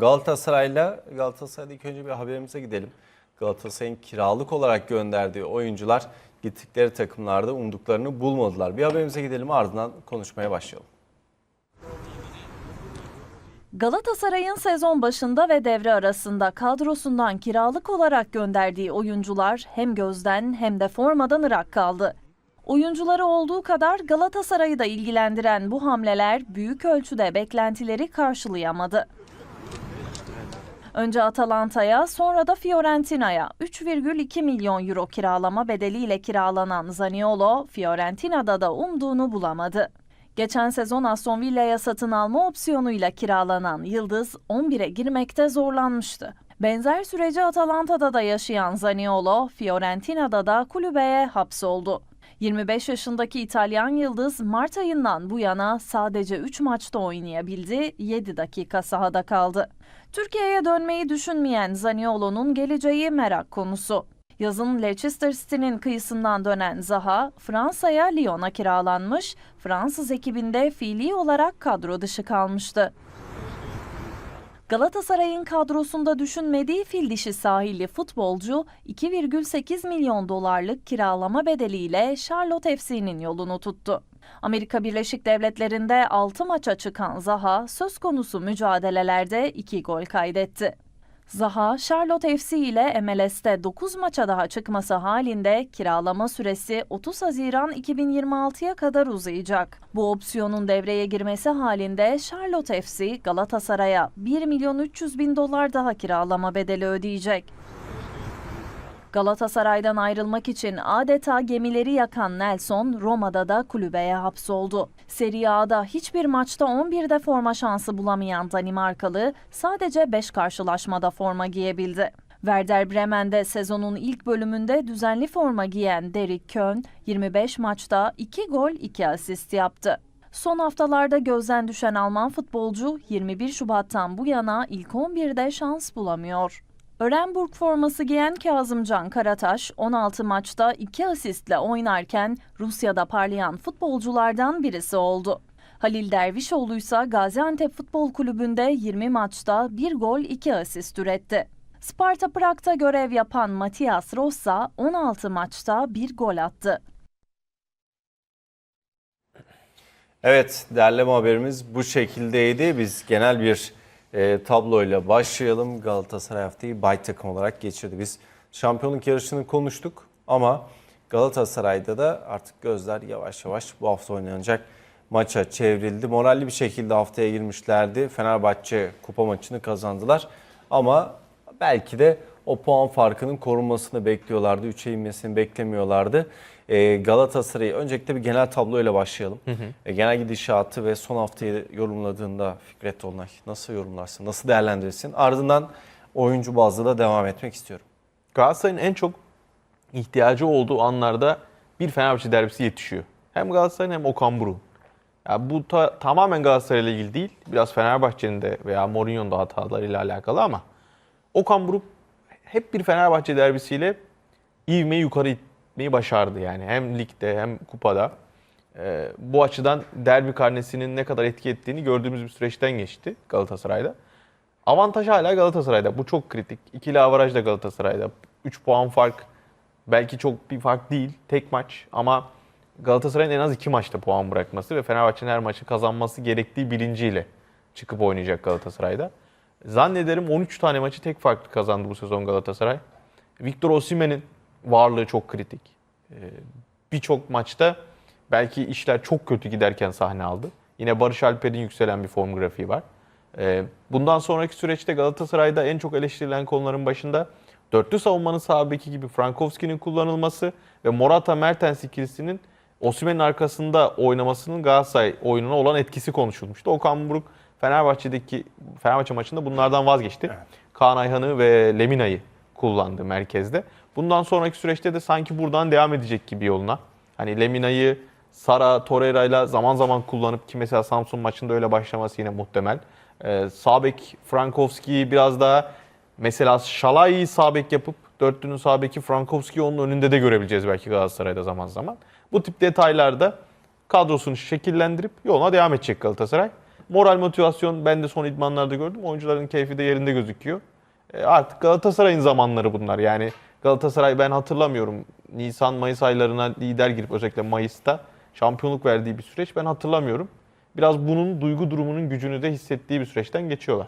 Galatasaray'la Galatasaray'da ilk önce bir haberimize gidelim. Galatasaray'ın kiralık olarak gönderdiği oyuncular gittikleri takımlarda umduklarını bulmadılar. Bir haberimize gidelim ardından konuşmaya başlayalım. Galatasaray'ın sezon başında ve devre arasında kadrosundan kiralık olarak gönderdiği oyuncular hem gözden hem de formadan ırak kaldı. Oyuncuları olduğu kadar Galatasaray'ı da ilgilendiren bu hamleler büyük ölçüde beklentileri karşılayamadı. Önce Atalanta'ya sonra da Fiorentina'ya 3,2 milyon euro kiralama bedeliyle kiralanan Zaniolo, Fiorentina'da da umduğunu bulamadı. Geçen sezon Aston Villa'ya satın alma opsiyonuyla kiralanan Yıldız 11'e girmekte zorlanmıştı. Benzer süreci Atalanta'da da yaşayan Zaniolo, Fiorentina'da da kulübeye hapsoldu. 25 yaşındaki İtalyan Yıldız Mart ayından bu yana sadece 3 maçta oynayabildi, 7 dakika sahada kaldı. Türkiye'ye dönmeyi düşünmeyen Zaniolo'nun geleceği merak konusu. Yazın Leicester City'nin kıyısından dönen Zaha, Fransa'ya Lyon'a kiralanmış, Fransız ekibinde fiili olarak kadro dışı kalmıştı. Galatasaray'ın kadrosunda düşünmediği fil dişi sahilli futbolcu 2,8 milyon dolarlık kiralama bedeliyle Charlotte FC'nin yolunu tuttu. Amerika Birleşik Devletleri'nde 6 maça çıkan Zaha söz konusu mücadelelerde 2 gol kaydetti. Zaha, Charlotte FC ile MLS'te 9 maça daha çıkması halinde kiralama süresi 30 Haziran 2026'ya kadar uzayacak. Bu opsiyonun devreye girmesi halinde Charlotte FC Galatasaray'a 1 milyon 300 bin dolar daha kiralama bedeli ödeyecek. Galatasaray'dan ayrılmak için adeta gemileri yakan Nelson Roma'da da kulübeye hapsoldu. Serie A'da hiçbir maçta 11'de forma şansı bulamayan Danimarkalı sadece 5 karşılaşmada forma giyebildi. Werder Bremen'de sezonun ilk bölümünde düzenli forma giyen Derek Köhn 25 maçta 2 gol 2 asist yaptı. Son haftalarda gözden düşen Alman futbolcu 21 Şubat'tan bu yana ilk 11'de şans bulamıyor. Örenburg forması giyen Kazımcan Karataş 16 maçta 2 asistle oynarken Rusya'da parlayan futbolculardan birisi oldu. Halil Dervişoğlu ise Gaziantep Futbol Kulübü'nde 20 maçta 1 gol 2 asist üretti. Sparta Prag'da görev yapan Matias Rossa 16 maçta 1 gol attı. Evet, derleme haberimiz bu şekildeydi. Biz genel bir e, tabloyla başlayalım. Galatasaray haftayı bay takım olarak geçirdi. Biz şampiyonluk yarışını konuştuk ama Galatasaray'da da artık gözler yavaş yavaş bu hafta oynanacak maça çevrildi. Moralli bir şekilde haftaya girmişlerdi. Fenerbahçe kupa maçını kazandılar ama belki de o puan farkının korunmasını bekliyorlardı. 3'e inmesini beklemiyorlardı. Ee, Galatasaray'ı öncelikle bir genel tabloyla başlayalım. Ee, genel gidişatı ve son haftayı yorumladığında Fikret Olnay nasıl yorumlarsın, nasıl değerlendirirsin? Ardından oyuncu bazlı da devam etmek istiyorum. Galatasaray'ın en çok ihtiyacı olduğu anlarda bir Fenerbahçe derbisi yetişiyor. Hem Galatasaray'ın hem Okan Buruk'un. Ya bu ta- tamamen Galatasaray'la ilgili değil. Biraz Fenerbahçe'nin de veya Mourinho'nun da hatalarıyla alakalı ama Okan Buruk hep bir Fenerbahçe derbisiyle ivmeyi yukarı itmeyi başardı yani. Hem ligde hem kupada. Ee, bu açıdan derbi karnesinin ne kadar etki ettiğini gördüğümüz bir süreçten geçti Galatasaray'da. Avantaj hala Galatasaray'da. Bu çok kritik. İkili avaraj da Galatasaray'da. 3 puan fark belki çok bir fark değil. Tek maç ama Galatasaray'ın en az 2 maçta puan bırakması ve Fenerbahçe'nin her maçı kazanması gerektiği bilinciyle çıkıp oynayacak Galatasaray'da. Zannederim 13 tane maçı tek farklı kazandı bu sezon Galatasaray. Victor Osimhen'in varlığı çok kritik. Ee, Birçok maçta belki işler çok kötü giderken sahne aldı. Yine Barış Alper'in yükselen bir form grafiği var. Ee, Bundan sonraki süreçte Galatasaray'da en çok eleştirilen konuların başında dörtlü savunmanın sağ beki gibi Frankowski'nin kullanılması ve Morata Mertens ikilisinin Osimhen'in arkasında oynamasının Galatasaray oyununa olan etkisi konuşulmuştu. Okan Buruk Fenerbahçe'deki Fenerbahçe maçında bunlardan vazgeçti. Kaan Ayhan'ı ve Lemina'yı kullandı merkezde. Bundan sonraki süreçte de sanki buradan devam edecek gibi yoluna. Hani Lemina'yı Sara Torreira'yla zaman zaman kullanıp ki mesela Samsun maçında öyle başlaması yine muhtemel. Ee, Sabek Frankowski'yi biraz daha mesela Şalay'ı sabek yapıp dörtlünün sabeki Frankowski'yi onun önünde de görebileceğiz belki Galatasaray'da zaman zaman. Bu tip detaylarda kadrosunu şekillendirip yoluna devam edecek Galatasaray. Moral motivasyon ben de son idmanlarda gördüm. Oyuncuların keyfi de yerinde gözüküyor. E, artık Galatasaray'ın zamanları bunlar. Yani Galatasaray ben hatırlamıyorum. Nisan Mayıs aylarına lider girip özellikle Mayıs'ta şampiyonluk verdiği bir süreç ben hatırlamıyorum. Biraz bunun duygu durumunun gücünü de hissettiği bir süreçten geçiyorlar.